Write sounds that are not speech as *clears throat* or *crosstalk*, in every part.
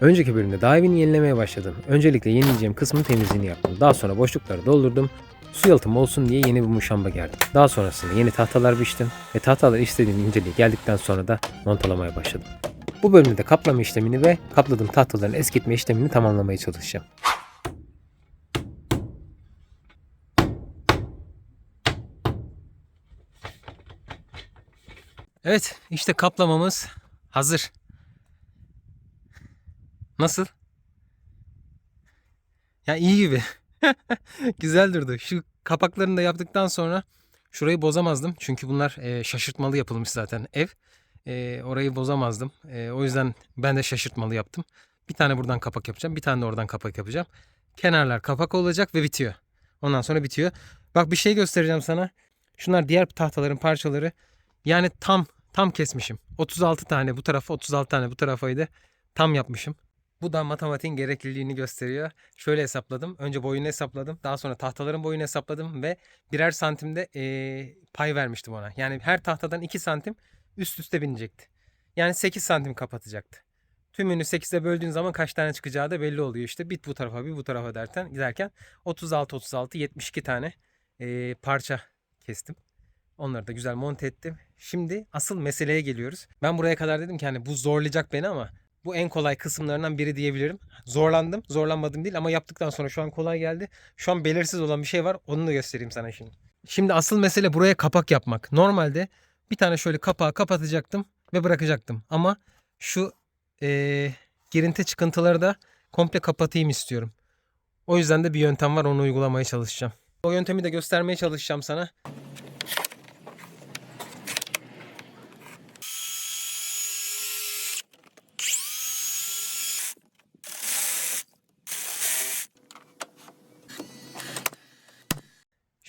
Önceki bölümde daha evini yenilemeye başladım. Öncelikle yenileyeceğim kısmın temizliğini yaptım. Daha sonra boşlukları doldurdum. Su yalıtımı olsun diye yeni bir muşamba gerdim. Daha sonrasında yeni tahtalar biçtim ve tahtalar istediğim inceliğe geldikten sonra da montalamaya başladım. Bu bölümde de kaplama işlemini ve kapladığım tahtaların eskitme işlemini tamamlamaya çalışacağım. Evet, işte kaplamamız hazır. Nasıl? Ya iyi gibi. *laughs* Güzel durdu. Şu kapaklarını da yaptıktan sonra şurayı bozamazdım. Çünkü bunlar e, şaşırtmalı yapılmış zaten ev. E, orayı bozamazdım. E, o yüzden ben de şaşırtmalı yaptım. Bir tane buradan kapak yapacağım. Bir tane de oradan kapak yapacağım. Kenarlar kapak olacak ve bitiyor. Ondan sonra bitiyor. Bak bir şey göstereceğim sana. Şunlar diğer tahtaların parçaları. Yani tam tam kesmişim. 36 tane bu tarafa 36 tane bu tarafaydı. Tam yapmışım. Bu da matematiğin gerekliliğini gösteriyor. Şöyle hesapladım. Önce boyunu hesapladım. Daha sonra tahtaların boyunu hesapladım ve birer santimde eee, pay vermiştim ona. Yani her tahtadan 2 santim üst üste binecekti. Yani 8 santim kapatacaktı. Tümünü 8'e böldüğün zaman kaç tane çıkacağı da belli oluyor işte. Bir bu tarafa bir bu tarafa derken giderken 36 36 72 tane eee, parça kestim. Onları da güzel monte ettim. Şimdi asıl meseleye geliyoruz. Ben buraya kadar dedim ki hani bu zorlayacak beni ama bu en kolay kısımlarından biri diyebilirim. Zorlandım. Zorlanmadım değil ama yaptıktan sonra şu an kolay geldi. Şu an belirsiz olan bir şey var. Onu da göstereyim sana şimdi. Şimdi asıl mesele buraya kapak yapmak. Normalde bir tane şöyle kapağı kapatacaktım ve bırakacaktım. Ama şu eee girinti çıkıntıları da komple kapatayım istiyorum. O yüzden de bir yöntem var onu uygulamaya çalışacağım. O yöntemi de göstermeye çalışacağım sana.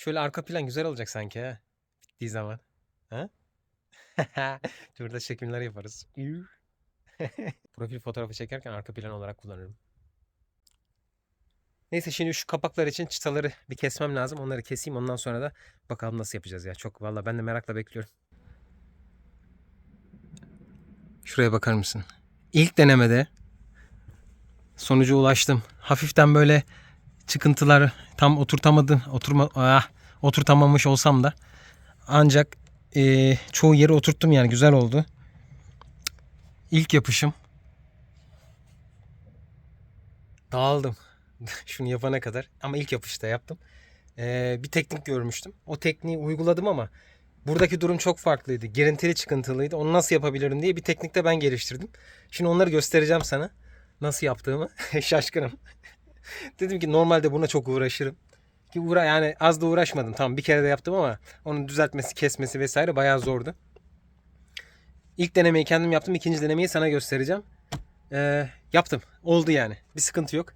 Şöyle arka plan güzel olacak sanki ha. Bittiği zaman. Ha? *laughs* Şurada çekimler yaparız. *laughs* Profil fotoğrafı çekerken arka plan olarak kullanırım. Neyse şimdi şu kapaklar için çıtaları bir kesmem lazım. Onları keseyim ondan sonra da bakalım nasıl yapacağız ya. Çok valla ben de merakla bekliyorum. Şuraya bakar mısın? İlk denemede sonuca ulaştım. Hafiften böyle çıkıntılar tam oturtamadım. Oturma, ah, oturtamamış olsam da ancak eee, çoğu yeri oturttum yani güzel oldu. İlk yapışım. Dağıldım. *laughs* Şunu yapana kadar. Ama ilk yapışta yaptım. Eee, bir teknik görmüştüm. O tekniği uyguladım ama buradaki durum çok farklıydı. Girintili çıkıntılıydı. Onu nasıl yapabilirim diye bir teknik de ben geliştirdim. Şimdi onları göstereceğim sana. Nasıl yaptığımı. *laughs* Şaşkınım. *laughs* Dedim ki normalde buna çok uğraşırım. Ki uğra yani az da uğraşmadım. Tamam bir kere de yaptım ama onun düzeltmesi, kesmesi vesaire bayağı zordu. İlk denemeyi kendim yaptım. ikinci denemeyi sana göstereceğim. Ee, yaptım. Oldu yani. Bir sıkıntı yok.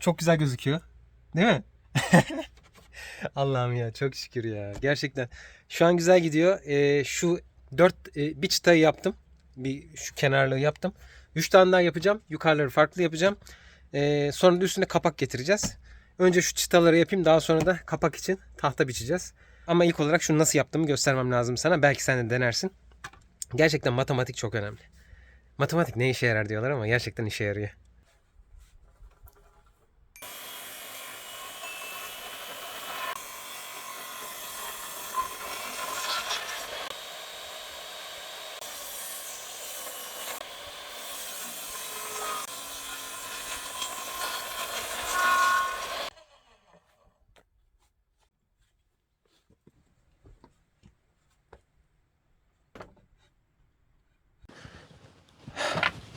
Çok güzel gözüküyor. Değil mi? *laughs* Allah'ım ya çok şükür ya. Gerçekten. Şu an güzel gidiyor. Ee, şu dört e, bir çıtayı yaptım. Bir şu kenarlığı yaptım. Üç tane daha yapacağım. Yukarıları farklı yapacağım. Ee, sonra da üstüne kapak getireceğiz. Önce şu çıtaları yapayım. Daha sonra da kapak için tahta biçeceğiz. Ama ilk olarak şunu nasıl yaptığımı göstermem lazım sana. Belki sen de denersin. Gerçekten matematik çok önemli. Matematik ne işe yarar diyorlar ama gerçekten işe yarıyor.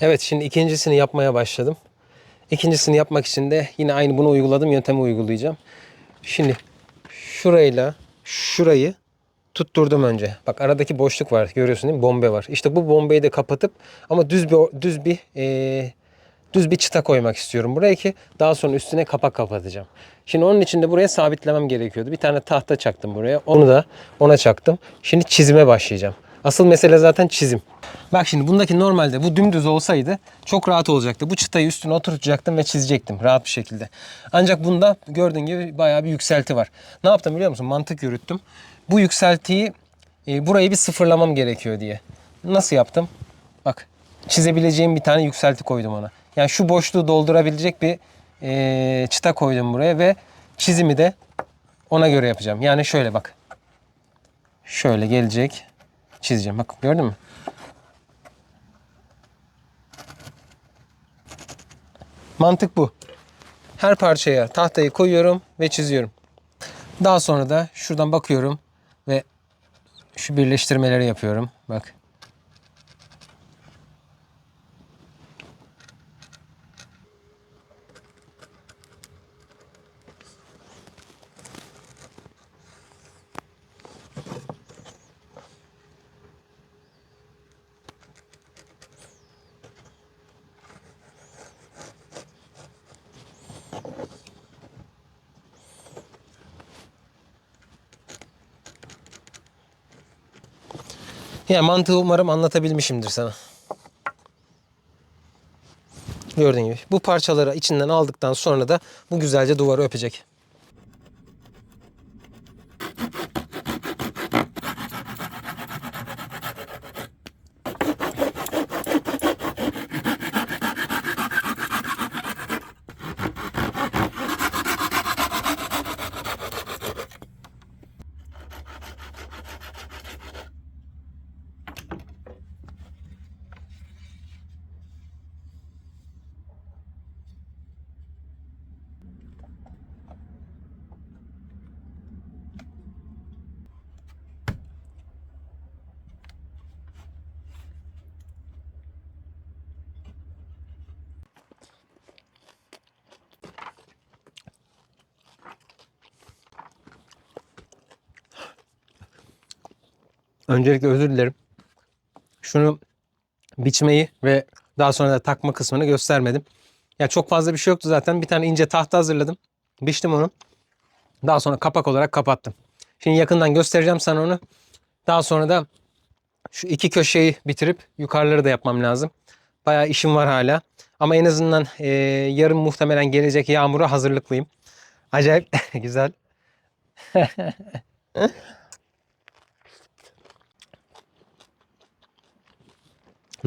Evet şimdi ikincisini yapmaya başladım. İkincisini yapmak için de yine aynı bunu uyguladım yöntemi uygulayacağım. Şimdi şurayla şurayı tutturdum önce. Bak aradaki boşluk var görüyorsun değil mi? Bombe var. İşte bu bombeyi de kapatıp ama düz bir düz bir eee, düz bir çıta koymak istiyorum buraya ki daha sonra üstüne kapak kapatacağım. Şimdi onun için de buraya sabitlemem gerekiyordu. Bir tane tahta çaktım buraya. Onu da ona çaktım. Şimdi çizime başlayacağım. Asıl mesele zaten çizim. Bak şimdi bundaki normalde bu dümdüz olsaydı çok rahat olacaktı. Bu çıtayı üstüne oturtacaktım ve çizecektim rahat bir şekilde. Ancak bunda gördüğün gibi bayağı bir yükselti var. Ne yaptım biliyor musun? Mantık yürüttüm. Bu yükseltiyi e, burayı bir sıfırlamam gerekiyor diye. Nasıl yaptım? Bak çizebileceğim bir tane yükselti koydum ona. Yani şu boşluğu doldurabilecek bir e, çıta koydum buraya ve çizimi de ona göre yapacağım. Yani şöyle bak. Şöyle gelecek. Çizeceğim. Bak gördün mü? Mantık bu. Her parçaya tahtayı koyuyorum ve çiziyorum. Daha sonra da şuradan bakıyorum ve şu birleştirmeleri yapıyorum. Bak. Ya mantığı umarım anlatabilmişimdir sana. Gördüğün gibi. Bu parçaları içinden aldıktan sonra da bu güzelce duvarı öpecek. Öncelikle özür dilerim. Şunu biçmeyi ve daha sonra da takma kısmını göstermedim. Ya çok fazla bir şey yoktu zaten. Bir tane ince tahta hazırladım. Biçtim onu. Daha sonra kapak olarak kapattım. Şimdi yakından göstereceğim sana onu. Daha sonra da şu iki köşeyi bitirip yukarıları da yapmam lazım. Bayağı işim var hala. Ama en azından e, yarın muhtemelen gelecek yağmura hazırlıklıyım. Acayip *laughs* güzel. *laughs*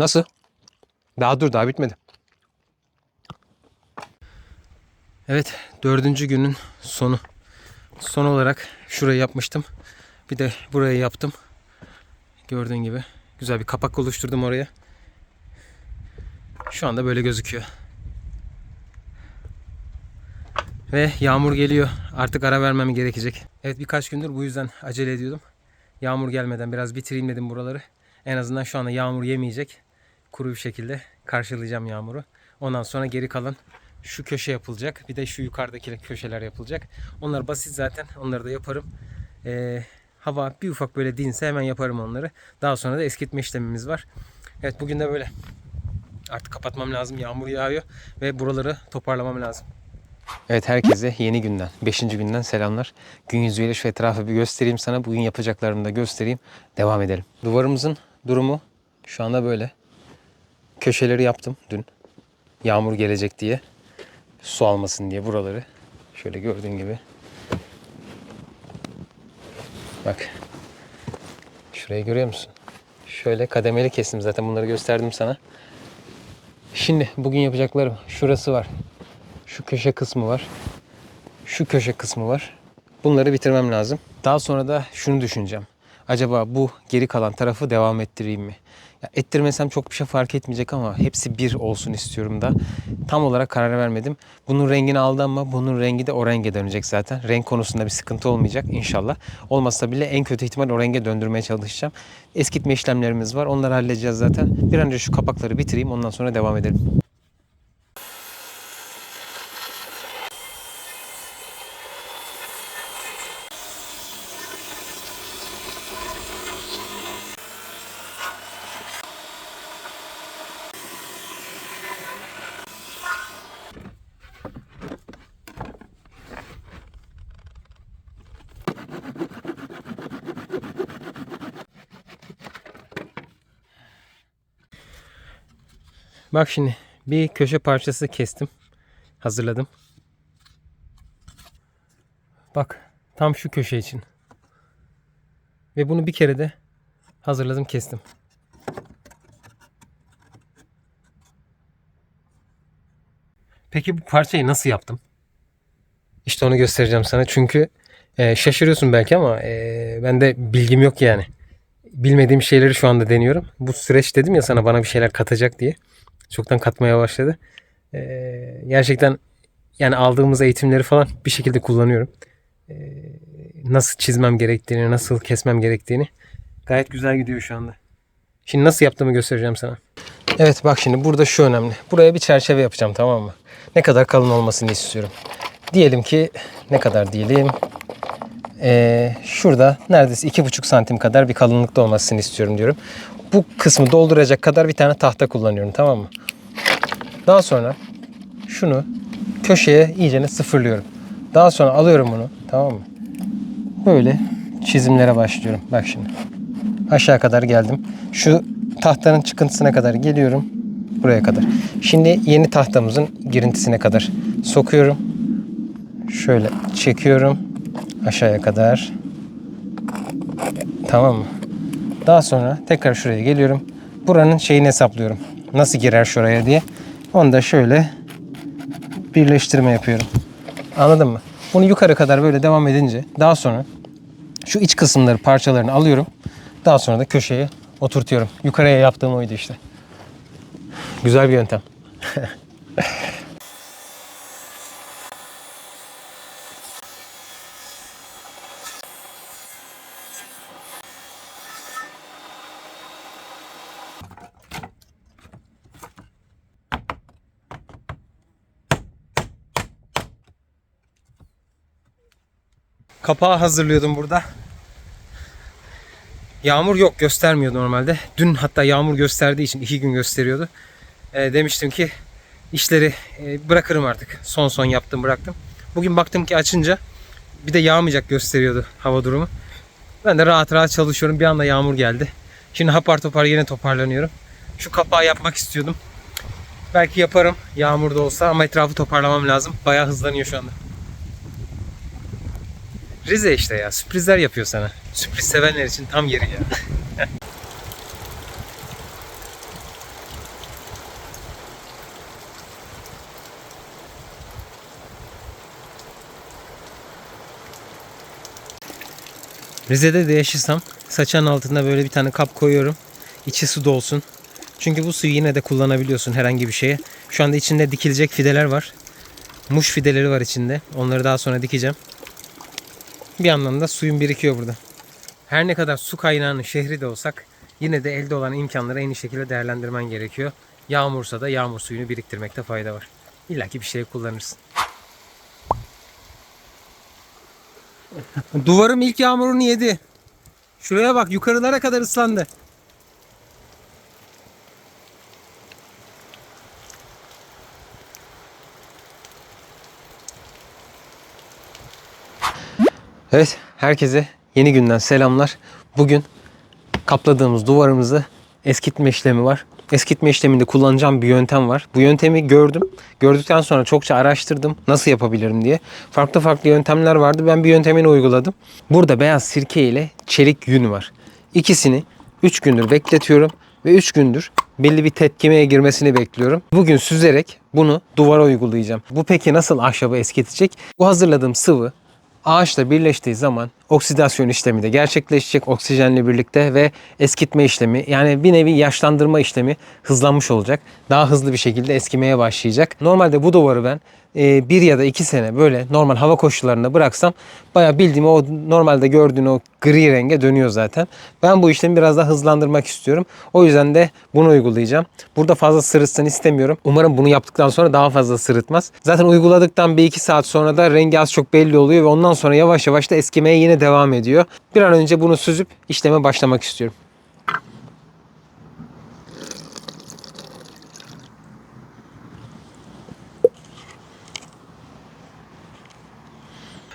Nasıl? Daha dur daha bitmedi. Evet dördüncü günün sonu. Son olarak şurayı yapmıştım. Bir de burayı yaptım. Gördüğün gibi güzel bir kapak oluşturdum oraya. Şu anda böyle gözüküyor. Ve yağmur geliyor. Artık ara vermem gerekecek. Evet birkaç gündür bu yüzden acele ediyordum. Yağmur gelmeden biraz bitireyim dedim buraları. En azından şu anda yağmur yemeyecek. Kuru bir şekilde karşılayacağım yağmuru. Ondan sonra geri kalan şu köşe yapılacak. Bir de şu yukarıdaki köşeler yapılacak. Onlar basit zaten. Onları da yaparım. Ee, hava bir ufak böyle dinse hemen yaparım onları. Daha sonra da eskitme işlemimiz var. Evet bugün de böyle. Artık kapatmam lazım. Yağmur yağıyor ve buraları toparlamam lazım. Evet herkese yeni günden, 5. günden selamlar. Gün yüzüyle şu etrafı bir göstereyim sana. Bugün yapacaklarımı da göstereyim. Devam edelim. Duvarımızın durumu şu anda böyle. Köşeleri yaptım dün. Yağmur gelecek diye. Su almasın diye buraları. Şöyle gördüğün gibi. Bak. Şurayı görüyor musun? Şöyle kademeli kestim zaten bunları gösterdim sana. Şimdi bugün yapacaklarım şurası var. Şu köşe kısmı var. Şu köşe kısmı var. Bunları bitirmem lazım. Daha sonra da şunu düşüneceğim. Acaba bu geri kalan tarafı devam ettireyim mi? Ya ettirmesem çok bir şey fark etmeyecek ama hepsi bir olsun istiyorum da. Tam olarak karar vermedim. Bunun rengini aldım ama bunun rengi de o renge dönecek zaten. Renk konusunda bir sıkıntı olmayacak inşallah. Olmazsa bile en kötü ihtimal o renge döndürmeye çalışacağım. Eskitme işlemlerimiz var. Onları halledeceğiz zaten. Bir an önce şu kapakları bitireyim ondan sonra devam edelim. Bak şimdi bir köşe parçası kestim. Hazırladım. Bak tam şu köşe için. Ve bunu bir kere de hazırladım kestim. Peki bu parçayı nasıl yaptım? İşte onu göstereceğim sana. Çünkü e, şaşırıyorsun belki ama e, bende bilgim yok yani. Bilmediğim şeyleri şu anda deniyorum. Bu süreç dedim ya sana bana bir şeyler katacak diye. Çoktan katmaya başladı. E, gerçekten yani aldığımız eğitimleri falan bir şekilde kullanıyorum. E, nasıl çizmem gerektiğini, nasıl kesmem gerektiğini gayet güzel gidiyor şu anda. Şimdi nasıl yaptığımı göstereceğim sana. Evet bak şimdi burada şu önemli. Buraya bir çerçeve yapacağım tamam mı? Ne kadar kalın olmasını istiyorum. Diyelim ki ne kadar diyelim. Ee, şurada neredeyse iki buçuk santim kadar bir kalınlıkta olmasını istiyorum diyorum. Bu kısmı dolduracak kadar bir tane tahta kullanıyorum tamam mı? Daha sonra şunu köşeye iyicene sıfırlıyorum. Daha sonra alıyorum bunu tamam mı? Böyle çizimlere başlıyorum. Bak şimdi. Aşağı kadar geldim. Şu tahtanın çıkıntısına kadar geliyorum. Buraya kadar. Şimdi yeni tahtamızın girintisine kadar sokuyorum. Şöyle çekiyorum. Aşağıya kadar. Tamam mı? Daha sonra tekrar şuraya geliyorum. Buranın şeyini hesaplıyorum. Nasıl girer şuraya diye. Onu da şöyle birleştirme yapıyorum. Anladın mı? Bunu yukarı kadar böyle devam edince daha sonra şu iç kısımları parçalarını alıyorum. Daha sonra da köşeye oturtuyorum. Yukarıya yaptığım oydu işte. Güzel bir yöntem. *laughs* Kapağı hazırlıyordum burada. Yağmur yok göstermiyor normalde. Dün hatta yağmur gösterdiği için iki gün gösteriyordu. E, demiştim ki işleri e, bırakırım artık. Son son yaptım bıraktım. Bugün baktım ki açınca bir de yağmayacak gösteriyordu hava durumu. Ben de rahat rahat çalışıyorum. Bir anda yağmur geldi. Şimdi hapar topar yine toparlanıyorum. Şu kapağı yapmak istiyordum. Belki yaparım yağmur da olsa ama etrafı toparlamam lazım. Bayağı hızlanıyor şu anda. Rize işte ya. Sürprizler yapıyor sana. Sürpriz sevenler için tam yeri ya. *laughs* Rize'de de yaşasam saçan altında böyle bir tane kap koyuyorum. İçi su dolsun. Çünkü bu suyu yine de kullanabiliyorsun herhangi bir şeye. Şu anda içinde dikilecek fideler var. Muş fideleri var içinde. Onları daha sonra dikeceğim. Bir yandan da suyun birikiyor burada. Her ne kadar su kaynağının şehri de olsak yine de elde olan imkanları en iyi şekilde değerlendirmen gerekiyor. Yağmursa da yağmur suyunu biriktirmekte fayda var. İlla ki bir şey kullanırsın. Duvarım ilk yağmurunu yedi. Şuraya bak yukarılara kadar ıslandı. Evet, herkese yeni günden selamlar. Bugün kapladığımız duvarımızı eskitme işlemi var. Eskitme işleminde kullanacağım bir yöntem var. Bu yöntemi gördüm. Gördükten sonra çokça araştırdım nasıl yapabilirim diye. Farklı farklı yöntemler vardı. Ben bir yöntemini uyguladım. Burada beyaz sirke ile çelik yün var. İkisini 3 gündür bekletiyorum ve 3 gündür belli bir tepkimeye girmesini bekliyorum. Bugün süzerek bunu duvara uygulayacağım. Bu peki nasıl ahşabı eskitecek? Bu hazırladığım sıvı ağaçla birleştiği zaman oksidasyon işlemi de gerçekleşecek oksijenle birlikte ve eskitme işlemi yani bir nevi yaşlandırma işlemi hızlanmış olacak. Daha hızlı bir şekilde eskimeye başlayacak. Normalde bu duvarı ben e, bir ya da iki sene böyle normal hava koşullarında bıraksam bayağı bildiğim o normalde gördüğün o gri renge dönüyor zaten. Ben bu işlemi biraz daha hızlandırmak istiyorum. O yüzden de bunu uygulayacağım. Burada fazla sırıtsın istemiyorum. Umarım bunu yaptıktan sonra daha fazla sırıtmaz. Zaten uyguladıktan bir iki saat sonra da rengi az çok belli oluyor ve ondan sonra yavaş yavaş da eskimeye yine devam ediyor. Bir an önce bunu süzüp işleme başlamak istiyorum.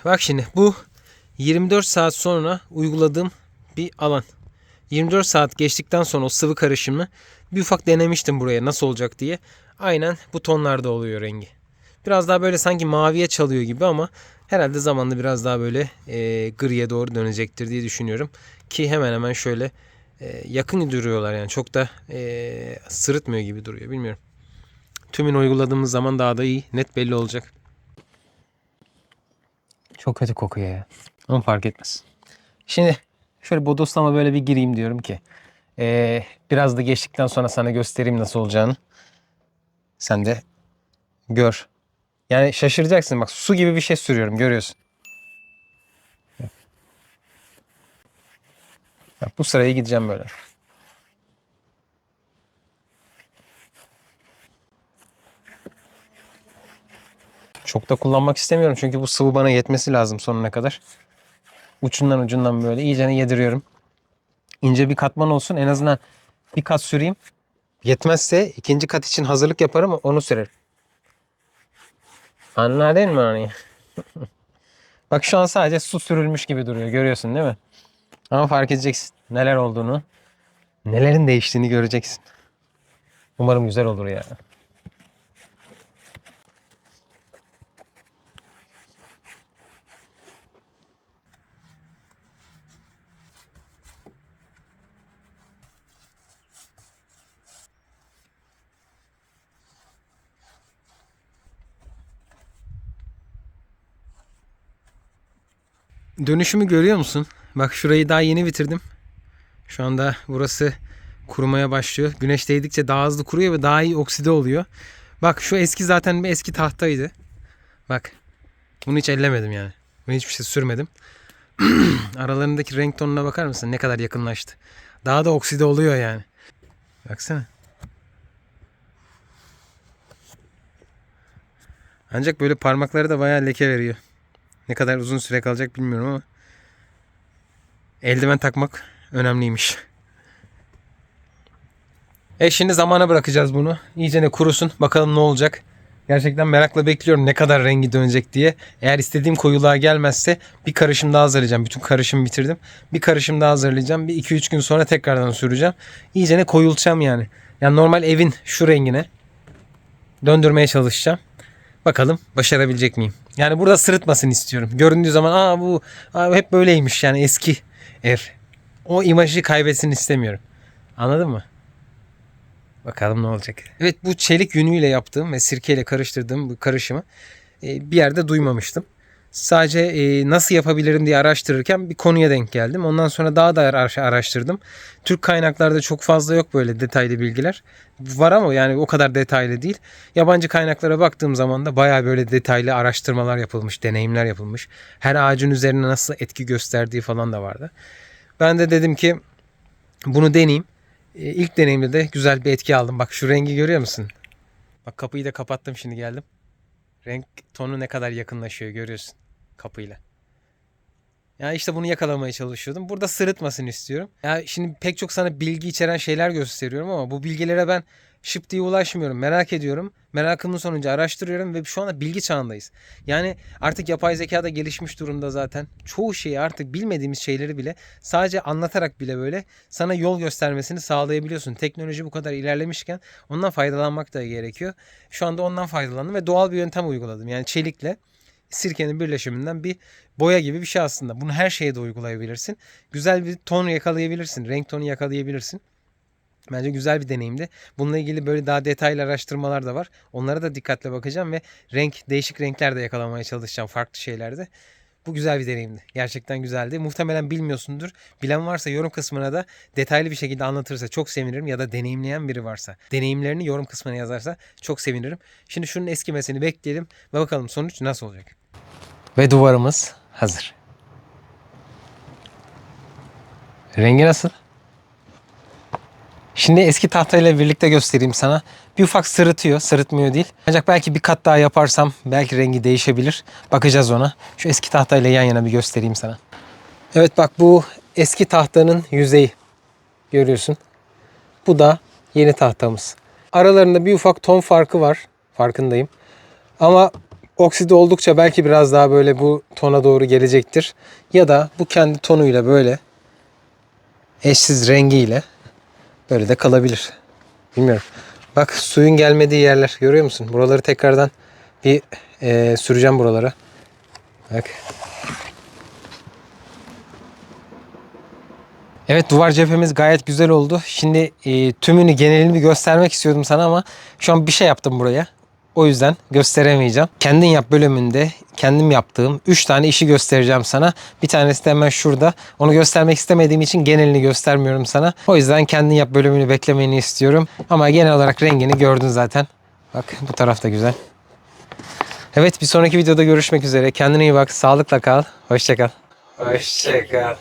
Bak şimdi bu 24 saat sonra uyguladığım bir alan. 24 saat geçtikten sonra o sıvı karışımı bir ufak denemiştim buraya nasıl olacak diye. Aynen bu tonlarda oluyor rengi. Biraz daha böyle sanki maviye çalıyor gibi ama herhalde zamanla biraz daha böyle e, griye doğru dönecektir diye düşünüyorum. Ki hemen hemen şöyle e, yakın duruyorlar yani çok da e, sırıtmıyor gibi duruyor bilmiyorum. Tümünü uyguladığımız zaman daha da iyi, net belli olacak. Çok kötü kokuyor ya. Ama fark etmez. Şimdi şöyle bodoslama böyle bir gireyim diyorum ki. ee, biraz da geçtikten sonra sana göstereyim nasıl olacağını. Sen de gör. Yani şaşıracaksın bak su gibi bir şey sürüyorum görüyorsun. Bak, bu sıraya gideceğim böyle. Çok da kullanmak istemiyorum çünkü bu sıvı bana yetmesi lazım sonuna kadar. Ucundan ucundan böyle iyicene yediriyorum. İnce bir katman olsun en azından bir kat süreyim. Yetmezse ikinci kat için hazırlık yaparım onu sürerim. Anladın mı onu? Bak şu an sadece su sürülmüş gibi duruyor görüyorsun değil mi? Ama fark edeceksin neler olduğunu. Nelerin değiştiğini göreceksin. Umarım güzel olur ya. Dönüşümü görüyor musun? Bak şurayı daha yeni bitirdim. Şu anda burası kurumaya başlıyor. Güneş değdikçe daha hızlı kuruyor ve daha iyi okside oluyor. Bak şu eski zaten bir eski tahtaydı. Bak. Bunu hiç ellemedim yani. Bunu hiçbir şey sürmedim. *clears throat* Aralarındaki renk tonuna bakar mısın? Ne kadar yakınlaştı. Daha da okside oluyor yani. Baksana. Ancak böyle parmakları da bayağı leke veriyor. Ne kadar uzun süre kalacak bilmiyorum ama eldiven takmak önemliymiş. E şimdi zamana bırakacağız bunu. İyice ne kurusun. Bakalım ne olacak. Gerçekten merakla bekliyorum ne kadar rengi dönecek diye. Eğer istediğim koyuluğa gelmezse bir karışım daha hazırlayacağım. Bütün karışımı bitirdim. Bir karışım daha hazırlayacağım. Bir 2-3 gün sonra tekrardan süreceğim. İyice ne koyulacağım yani. Yani normal evin şu rengine döndürmeye çalışacağım. Bakalım başarabilecek miyim? Yani burada sırıtmasın istiyorum. Göründüğü zaman aa bu aa, hep böyleymiş yani eski ev. O imajı kaybetsin istemiyorum. Anladın mı? Bakalım ne olacak. Evet bu çelik yünüyle yaptığım ve sirkeyle karıştırdığım bu karışımı e, bir yerde duymamıştım. Sadece e, nasıl yapabilirim diye araştırırken bir konuya denk geldim. Ondan sonra daha da ara- araştırdım. Türk kaynaklarda çok fazla yok böyle detaylı bilgiler. Var ama yani o kadar detaylı değil. Yabancı kaynaklara baktığım zaman da bayağı böyle detaylı araştırmalar yapılmış, deneyimler yapılmış. Her ağacın üzerine nasıl etki gösterdiği falan da vardı. Ben de dedim ki bunu deneyeyim. E, İlk deneyimde de güzel bir etki aldım. Bak şu rengi görüyor musun? Bak kapıyı da kapattım şimdi geldim. Renk tonu ne kadar yakınlaşıyor görüyorsun kapıyla. Ya işte bunu yakalamaya çalışıyordum. Burada sırıtmasını istiyorum. Ya şimdi pek çok sana bilgi içeren şeyler gösteriyorum ama bu bilgilere ben şıp diye ulaşmıyorum. Merak ediyorum. Merakımın sonucu araştırıyorum ve şu anda bilgi çağındayız. Yani artık yapay zeka da gelişmiş durumda zaten. Çoğu şeyi artık bilmediğimiz şeyleri bile sadece anlatarak bile böyle sana yol göstermesini sağlayabiliyorsun. Teknoloji bu kadar ilerlemişken ondan faydalanmak da gerekiyor. Şu anda ondan faydalandım ve doğal bir yöntem uyguladım. Yani çelikle sirkenin birleşiminden bir boya gibi bir şey aslında. Bunu her şeye de uygulayabilirsin. Güzel bir ton yakalayabilirsin. Renk tonu yakalayabilirsin. Bence güzel bir deneyimdi. Bununla ilgili böyle daha detaylı araştırmalar da var. Onlara da dikkatle bakacağım ve renk değişik renkler de yakalamaya çalışacağım farklı şeylerde. Bu güzel bir deneyimdi. Gerçekten güzeldi. Muhtemelen bilmiyorsundur. Bilen varsa yorum kısmına da detaylı bir şekilde anlatırsa çok sevinirim. Ya da deneyimleyen biri varsa deneyimlerini yorum kısmına yazarsa çok sevinirim. Şimdi şunun eskimesini bekleyelim ve bakalım sonuç nasıl olacak. Ve duvarımız hazır. Rengi nasıl? Şimdi eski tahtayla birlikte göstereyim sana. Bir ufak sırıtıyor, sırıtmıyor değil. Ancak belki bir kat daha yaparsam belki rengi değişebilir. Bakacağız ona. Şu eski tahtayla yan yana bir göstereyim sana. Evet bak bu eski tahtanın yüzeyi. Görüyorsun. Bu da yeni tahtamız. Aralarında bir ufak ton farkı var. Farkındayım. Ama okside oldukça belki biraz daha böyle bu tona doğru gelecektir. Ya da bu kendi tonuyla böyle eşsiz rengiyle böyle de kalabilir. Bilmiyorum. Bak suyun gelmediği yerler görüyor musun? Buraları tekrardan bir e, süreceğim buralara. Bak. Evet duvar cephemiz gayet güzel oldu. Şimdi e, tümünü genelini göstermek istiyordum sana ama şu an bir şey yaptım buraya. O yüzden gösteremeyeceğim. Kendin yap bölümünde kendim yaptığım 3 tane işi göstereceğim sana. Bir tanesi de hemen şurada. Onu göstermek istemediğim için genelini göstermiyorum sana. O yüzden kendin yap bölümünü beklemeni istiyorum. Ama genel olarak rengini gördün zaten. Bak bu taraf da güzel. Evet bir sonraki videoda görüşmek üzere. Kendine iyi bak. Sağlıkla kal. Hoşça kal. Hoşça kal.